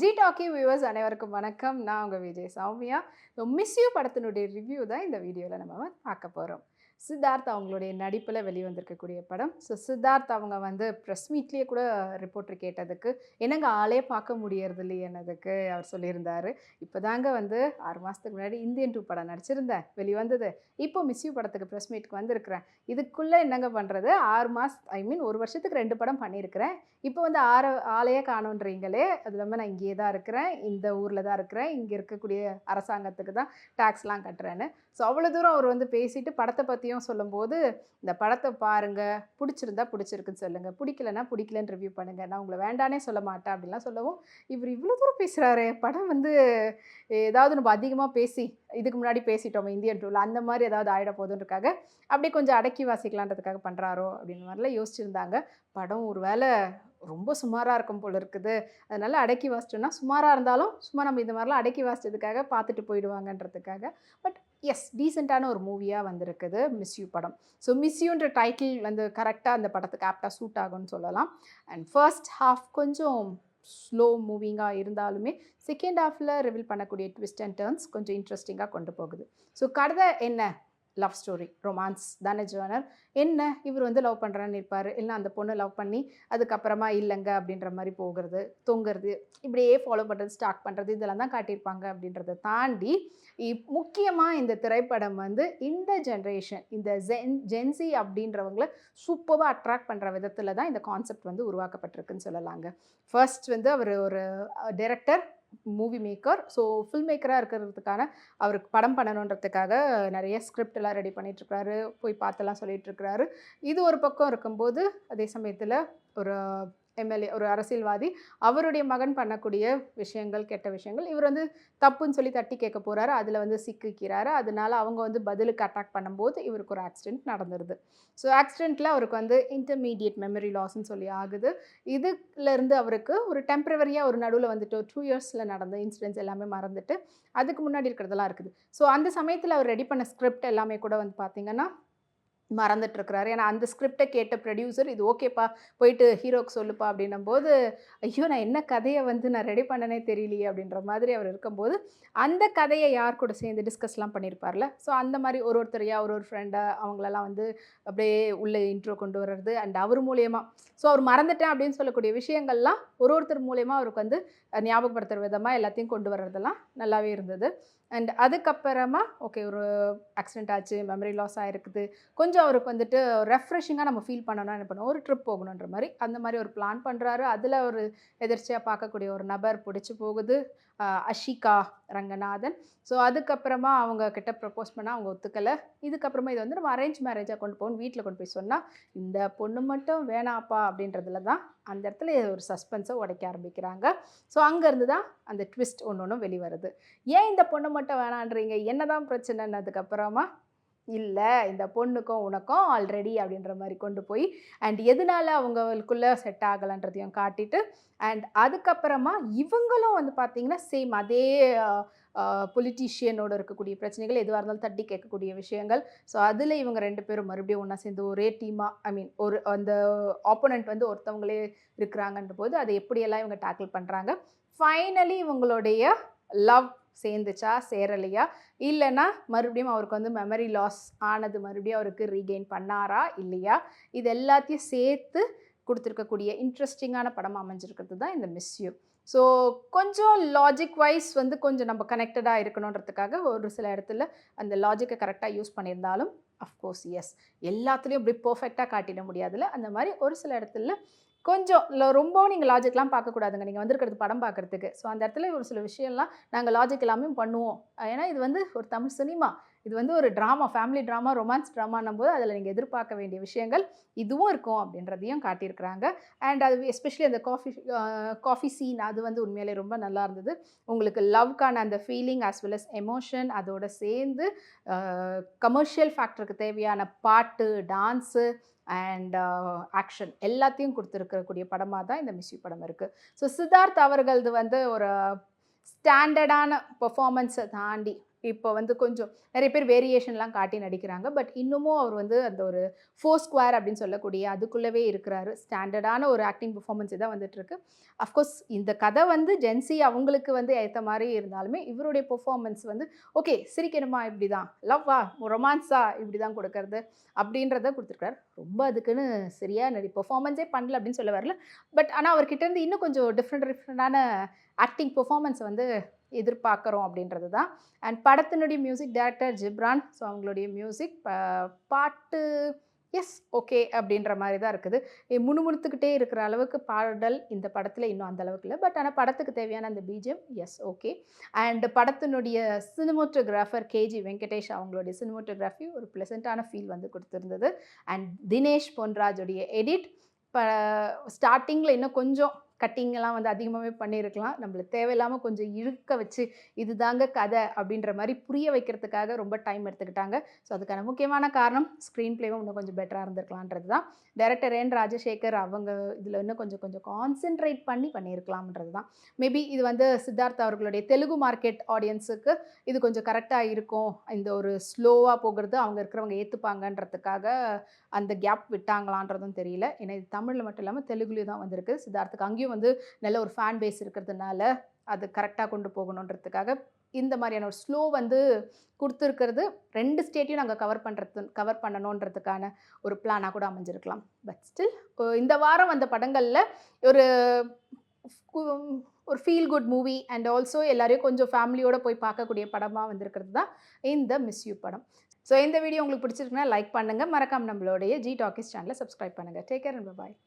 G talkie viewers அனைவருக்கும் வணக்கம். நான் உங்கள் Vijay Soumya. So miss you படத்தினுடைய ரிவ்யூ தான் இந்த வீடியோவில் நம்ம பார்க்க போகிறோம் சித்தார்த் அவங்களுடைய நடிப்பில் வெளிவந்திருக்கக்கூடிய படம். ஸோ சித்தார்த் அவங்க வந்து ப்ரெஸ் மீட்லேயே கூட ரிப்போர்ட்டர் கேட்டதுக்கு என்னங்க ஆளே பார்க்க முடியறது இல்லையனதுக்கு அவர் சொல்லியிருந்தார். இப்போ தாங்க வந்து ஆறு மாதத்துக்கு முன்னாடி இந்தியன் டூ படம் நடிச்சிருந்தேன் வெளிவந்தது. இப்போ மிஸ்யூ படத்துக்கு ப்ரெஸ் மீட்க்கு வந்திருக்கிறேன். இதுக்குள்ளே என்னங்க பண்ணுறது ஆறு மாதம் ஐ மீன் ஒரு வருஷத்துக்கு ரெண்டு படம் பண்ணியிருக்கிறேன். இப்போ வந்து ஆறு ஆளையே காணுன்றீங்களே அது இல்லாமல் நான் இங்கேயே தான் இருக்கிறேன் இந்த ஊரில் தான் இருக்கிறேன் இங்கே இருக்கக்கூடிய அரசாங்கத்துக்கு தான் டேக்ஸ்லாம் கட்டுறேன்னு. ஸோ அவ்வளோ தூரம் அவர் வந்து பேசிட்டு படத்தை பற்றியும் சொல்லும்போது இந்த படத்தை பாருங்கள் பிடிச்சிருந்தா பிடிச்சிருக்குன்னு சொல்லுங்கள் பிடிக்கலன்னா பிடிக்கலன்னு ரிவ்யூ பண்ணுங்கள் நான் உங்களை வேண்டானே சொல்ல மாட்டேன் அப்படிலாம் சொல்லவும் இவர் இவ்வளோ தூரம் பேசுகிறாரு படம் வந்து ஏதாவது நம்ம அதிகமாக பேசி இதுக்கு முன்னாடி பேசிட்டோம் இந்தியன் டூவில் அந்த மாதிரி ஏதாவது ஆகிட போதுன்றக்காக அப்படியே கொஞ்சம் அடக்கி வாசிக்கலான்றதுக்காக பண்ணுறாரோ அப்படின்னு மாதிரிலாம் யோசிச்சுருந்தாங்க. படம் ஒரு வேளை ரொம்ப சுமாராக இருக்கும் போல் இருக்குது அதனால் அடக்கி வாசிச்சோன்னா சுமாராக இருந்தாலும் சும்மா நம்ம இந்த மாதிரிலாம் அடக்கி வாசிச்சதுக்காக பார்த்துட்டு போயிடுவாங்கன்றதுக்காக பட் எஸ் டீசெண்டான ஒரு மூவியாக வந்திருக்குது மிஸ்யூ படம். ஸோ மிஸ்யூன்ற டைட்டில் வந்து கரெக்டாக அந்த படத்துக்கு ஆப்டாக சூட் ஆகும்னு சொல்லலாம். அண்ட் ஃபர்ஸ்ட் ஹாஃப் கொஞ்சம் ஸ்லோ மூவிங்காக இருந்தாலுமே செகண்ட் ஹாஃபில் ரிவீல் பண்ணக்கூடிய ட்விஸ்ட் அண்ட் டேர்ன்ஸ் கொஞ்சம் இன்ட்ரெஸ்டிங்காக கொண்டு போகுது. ஸோ கதை என்ன? லவ் ஸ்டோரி ரொமான்ஸ் தானே ஜேர்னர் என்ன இவர் வந்து லவ் பண்ணுறான்னு இருப்பார் இல்லை அந்த பொண்ணு லவ் பண்ணி அதுக்கப்புறமா இல்லைங்க அப்படின்ற மாதிரி போகிறது தொங்குறது இப்படியே ஃபாலோ பண்ணுறது ஸ்டார்ட் பண்ணுறது இதெல்லாம் தான் காட்டியிருப்பாங்க அப்படின்றத தாண்டி முக்கியமாக இந்த திரைப்படம் வந்து இந்த ஜென்ரேஷன் இந்த ஜென் ஜென்சி அப்படின்றவங்கள சூப்பராக அட்ராக்ட் பண்ணுற விதத்தில் தான் இந்த கான்செப்ட் வந்து உருவாக்கப்பட்டிருக்குன்னு சொல்லலாங்க. ஃபர்ஸ்ட் வந்து அவர் ஒரு director movie maker so film மேக்கராக இருக்கிறதுக்கான அவருக்கு படம் பண்ணணுன்றதுக்காக நிறைய ஸ்கிரிப்டெல்லாம் ரெடி பண்ணிகிட்ருக்கிறாரு போய் பார்த்தெல்லாம் சொல்லிகிட்ருக்கிறாரு இது ஒரு பக்கம் இருக்கும்போது அதே சமயத்தில் ஒரு எம்எல்ஏ ஒரு அரசியல்வாதி அவருடைய மகன் பண்ணக்கூடிய விஷயங்கள் கெட்ட விஷயங்கள் இவர் வந்து தப்புன்னு சொல்லி தட்டி கேட்க போகிறாரு அதில் வந்து சிக்கிக்கிறாரு. அதனால அவங்க வந்து பதிலுக்கு அட்டாக் பண்ணும்போது இவருக்கு ஒரு ஆக்சிடென்ட் நடந்துருது. ஸோ ஆக்சிடெண்ட்டில் அவருக்கு வந்து இன்டர்மீடியட் மெமரி லாஸ்ன்னு சொல்லி ஆகுது. இதுலேருந்து அவருக்கு ஒரு டெம்பரவரியாக ஒரு நடுவில் வந்துட்டு ஒரு டூ இயர்ஸில் நடந்த இன்சிடென்ட்ஸ் எல்லாமே மறந்துட்டு அதுக்கு முன்னாடி இருக்கிறதெல்லாம் இருக்குது. ஸோ அந்த சமயத்தில் அவர் ரெடி பண்ண ஸ்கிரிப்ட் எல்லாமே கூட வந்து பார்த்திங்கன்னா மறந்துட்டுருக்கிறாரு. ஏன்னா அந்த ஸ்கிரிப்டை கேட்ட ப்ரொடியூசர் இது ஓகேப்பா போயிட்டு ஹீரோக்கு சொல்லுப்பா அப்படின்னும் போது ஐயோ நான் என்ன கதையை வந்து நான் ரெடி பண்ணனே தெரியலையே அப்படின்ற மாதிரி அவர் இருக்கும்போது அந்த கதையை யார் கூட சேர்ந்து டிஸ்கஸ்லாம் பண்ணியிருப்பார்ல ஸோ அந்த மாதிரி ஒரு ஒருத்தரையாக ஒரு ஒரு ஃப்ரெண்டாக அவங்களெல்லாம் வந்து அப்படியே உள்ளே இன்ட்ரோ கொண்டு வர்றது அண்ட் அவர் மூலியமாக ஸோ அவர் மறந்துட்டேன் அப்படின்னு சொல்லக்கூடிய விஷயங்கள்லாம் ஒரு ஒருத்தர் மூலயமா அவருக்கு வந்து ஞாபகப்படுத்துகிற விதமாக எல்லாத்தையும் கொண்டு வர்றதெல்லாம் நல்லாவே இருந்தது. அண்ட் அதுக்கப்புறமா ஓகே ஒரு ஆக்சிடென்ட் ஆச்சு மெமரி லாஸ் ஆகிருக்குது கொஞ்சம் அவருக்கு வந்துட்டு ரெஃப்ரெஷிங்காக நம்ம ஃபீல் பண்ணணும்னா என்ன பண்ணுவோம்? ஒரு ட்ரிப் போகணுன்ற மாதிரி. அந்த மாதிரி ஒரு பிளான் பண்ணுறாரு அதில் ஒரு எதிர்ச்சியாக பார்க்கக்கூடிய ஒரு நபர் பிடிச்சி போகுது. அஷிகா ரங்கநாதன். ஸோ அதுக்கப்புறமா அவங்க கிட்ட ப்ரப்போஸ் பண்ணால் அவங்க ஒத்துக்கலை. இதுக்கப்புறமா இது வந்து நம்ம அரேஞ்ச் மேரேஜாக கொண்டு போகணும் வீட்டில் கொண்டு போய் சொன்னால் இந்த பொண்ணு மட்டும் வேணாப்பா அப்படின்றதுல தான் அந்த இடத்துல ஒரு சஸ்பென்ஸை உடைக்க ஆரம்பிக்கிறாங்க. ஸோ அங்கேருந்து தான் அந்த ட்விஸ்ட் ஒன்று ஒன்று வெளிவருது. ஏன் இந்த பொண்ணு மட்டும் வேணான்றீங்க? என்ன தான் பிரச்சனைன்னதுக்கப்புறமா இல்லை இந்த பொண்ணுக்கும் உனக்கும் ஆல்ரெடி அப்படின்ற மாதிரி கொண்டு போய் அண்ட் எதனால அவங்களுக்குள்ளே செட் ஆகலைன்றதையும் காட்டிட்டு அண்ட் அதுக்கப்புறமா இவங்களும் வந்து பார்த்திங்கன்னா சேம் அதே பொலிட்டீஷியனோட இருக்கக்கூடிய பிரச்சனைகள் எதுவாக இருந்தாலும் தட்டி கேட்கக்கூடிய விஷயங்கள். ஸோ அதில் இவங்க ரெண்டு பேரும் மறுபடியும் ஒன்றா சேர்ந்து ஒரே டீமாக ஐ மீன் ஒரு அந்த ஆப்போனண்ட் வந்து ஒருத்தவங்களே இருக்கிறாங்கன்ற போது அதை எப்படியெல்லாம் இவங்க டேக்கிள் பண்ணுறாங்க ஃபைனலி இவங்களுடைய லவ் சேர்ந்துச்சா சேரலையா? இல்லைன்னா மறுபடியும் அவருக்கு வந்து மெமரி லாஸ் ஆனது மறுபடியும் அவருக்கு ரீகெயின் பண்ணாரா இல்லையா? இது எல்லாத்தையும் சேர்த்து கொடுத்துருக்கக்கூடிய இன்ட்ரெஸ்டிங்கான படம் அமைஞ்சிருக்கிறது தான் இந்த மிஸ்யூ ஸோ கொஞ்சம் லாஜிக் வைஸ் வந்து கொஞ்சம் நம்ம கனெக்டடாக இருக்கணுன்றதுக்காக ஒரு சில இடத்துல அந்த லாஜிக்கை கரெக்டாக யூஸ் பண்ணியிருந்தாலும் அஃப்கோர்ஸ் எஸ் எல்லாத்துலேயும் இப்படி பர்ஃபெக்டாக காட்டிட முடியாதுல்ல? அந்த மாதிரி ஒரு சில இடத்துல கொஞ்சம் ரொம்பவும் நீங்கள் லாஜிக்லாம் பார்க்கக்கூடாதுங்க. நீங்கள் வந்திருக்கிறது படம் பார்க்குறதுக்கு. ஸோ அந்த இடத்துல ஒரு சில விஷயம்லாம் நாங்கள் லாஜிக் எல்லாமே பண்ணுவோம். ஏன்னா இது வந்து ஒரு தமிழ் சினிமா. இது வந்து ஒரு ட்ராமா ஃபேமிலி ட்ராமா ரொமான்ஸ் ட்ராமான்னும் போது அதில் நீங்கள் எதிர்பார்க்க வேண்டிய விஷயங்கள் இதுவும் இருக்கும் அப்படின்றதையும் காட்டியிருக்கிறாங்க. அண்ட் அது எஸ்பெஷலி அந்த காஃபி காஃபி சீன் அது வந்து உண்மையிலே ரொம்ப நல்லா இருந்தது. உங்களுக்கு லவ்க்கான அந்த feeling as well as emotion அதோட சேர்ந்து கமர்ஷியல் ஃபேக்டருக்கு தேவையான பாட்டு டான்ஸு அண்ட் ஆக்ஷன் எல்லாத்தையும் கொடுத்துருக்கக்கூடிய படமாக தான் இந்த மிஸ்யூ படம் இருக்குது ஸோ சித்தார்த் அவர்களது வந்து ஒரு ஸ்டாண்டர்டான பெர்ஃபார்மன்ஸை தாண்டி இப்போ வந்து கொஞ்சம் நிறைய பேர் வேரியேஷன்லாம் காட்டி நடிக்கிறாங்க. பட் இன்னமும் அவர் வந்து அந்த ஒரு ஃபோர் ஸ்கொயர் அப்படின்னு சொல்லக்கூடிய அதுக்குள்ளவே இருக்கிறாரு. ஸ்டாண்டர்டான ஒரு ஆக்டிங் பெர்ஃபார்மன்ஸ் தான் வந்துட்டுருக்கு. அஃப்கோர்ஸ் இந்த கதை வந்து ஜென்சி அவங்களுக்கு வந்து ஏற்ற மாதிரி இருந்தாலுமே இவருடைய பெர்ஃபார்மன்ஸ் வந்து ஓகே சிரிக்கணுமா? இப்படி தான் லவ்வா ரொமான்ஸா இப்படி தான் கொடுக்கறது. அப்படின்றத கொடுத்துருக்காரு ரொம்ப அதுக்குன்னு சரியாக நடி பெர்ஃபார்மன்ஸே பண்ணல அப்படின்னு சொல்ல வரல. பட் ஆனால் அவர்கிட்ட இருந்து இன்னும் கொஞ்சம் டிஃப்ரெண்ட் டிஃப்ரெண்டான ஆக்டிங் பெர்ஃபார்மன்ஸ் வந்து எதிர்பார்க்குறோம் அப்படின்றது தான். அண்ட் படத்தினுடைய மியூசிக் டைரக்டர் ஜிப்ரான் ஸோ அவங்களுடைய மியூசிக் பாட்டு எஸ் ஓகே அப்படின்ற மாதிரி தான் இருக்குது. முணுமுணுத்துக்கிட்டே இருக்கிற அளவுக்கு பாடல் இந்த படத்தில் இன்னும் அந்த அளவுக்கு இல்லை. பட் ஆனால் படத்துக்கு தேவையான அந்த பீஜம் எஸ் ஓகே அண்ட் படத்தினுடைய சினிமோட்டோகிராஃபர் கேஜி வெங்கடேஷ் அவங்களுடைய சினிமோட்டோகிராஃபி ஒரு ப்ளசண்ட்டான ஃபீல் வந்து கொடுத்துருந்தது. அண்ட் தினேஷ் பொன்ராஜுடைய எடிட் இப்போ ஸ்டார்டிங்கில் இன்னும் கொஞ்சம் கட்டிங்கெல்லாம் வந்து அதிகமாகவே பண்ணியிருக்கலாம். நம்மளுக்கு தேவையில்லாமல் கொஞ்சம் இழுக்க வச்சு இதுதாங்க கதை அப்படின்ற மாதிரி புரிய வைக்கிறதுக்காக ரொம்ப டைம் எடுத்துக்கிட்டாங்க. ஸோ அதுக்கான முக்கியமான காரணம் ஸ்க்ரீன் ப்ளேவும் இன்னும் கொஞ்சம் பெட்டராக இருந்திருக்கலான்றது தான். டேரக்டர் என் ராஜசேகர் அவங்க இதில் இன்னும் கொஞ்சம் கொஞ்சம் கான்சென்ட்ரேட் பண்ணி பண்ணியிருக்கலாம்ன்றது தான். மேபி இது வந்து சித்தார்த் அவர்களுடைய தெலுங்கு மார்க்கெட் ஆடியன்ஸுக்கு இது கொஞ்சம் கரெக்டாக இருக்கும். இந்த ஒரு ஸ்லோவாக போகிறது அவங்க இருக்கிறவங்க ஏற்றுப்பாங்கன்றதுக்காக அந்த கேப் விட்டாங்களான்றதும் தெரியல. ஏன்னா இது தமிழில் மட்டும் இல்லாமல் தெலுங்குலேயும் தான் வந்திருக்கு. சித்தார்த்துக்கு அங்கேயும் வந்து நல்ல ஒரு ஃபேன் பேஸ் இருக்கிறதுனால அது கரெக்டாக கொண்டு போகணுன்றதுக்காக இந்த மாதிரியான ஒரு ஸ்லோ வந்து கொடுத்துருக்கிறது. ரெண்டு ஸ்டேட்டையும் நாங்கள் கவர் பண்ணுறது கவர் பண்ணணுன்றதுக்கான ஒரு பிளானாக கூட அமைஞ்சிருக்கலாம். பட் ஸ்டில் இந்த வாரம் வந்த படங்களில் ஒரு ஒரு feel good movie and also எல்லாரையும் கொஞ்சம் ஃபேமிலியோடு போய் பார்க்கக்கூடிய படமாக வந்திருக்கிறது தான் இந்த மிஸ் யூ படம். ஸோ இந்த வீடியோ உங்களுக்கு பிடிச்சிருக்குன்னா லைக் பண்ணுங்கள் மறக்காம நம்மளுடைய ஜி டாக்கிஸ் சேனலை சப்ஸ்கிரைப் பண்ணுங்கள் டேக் கேர் அண்ட் பாய்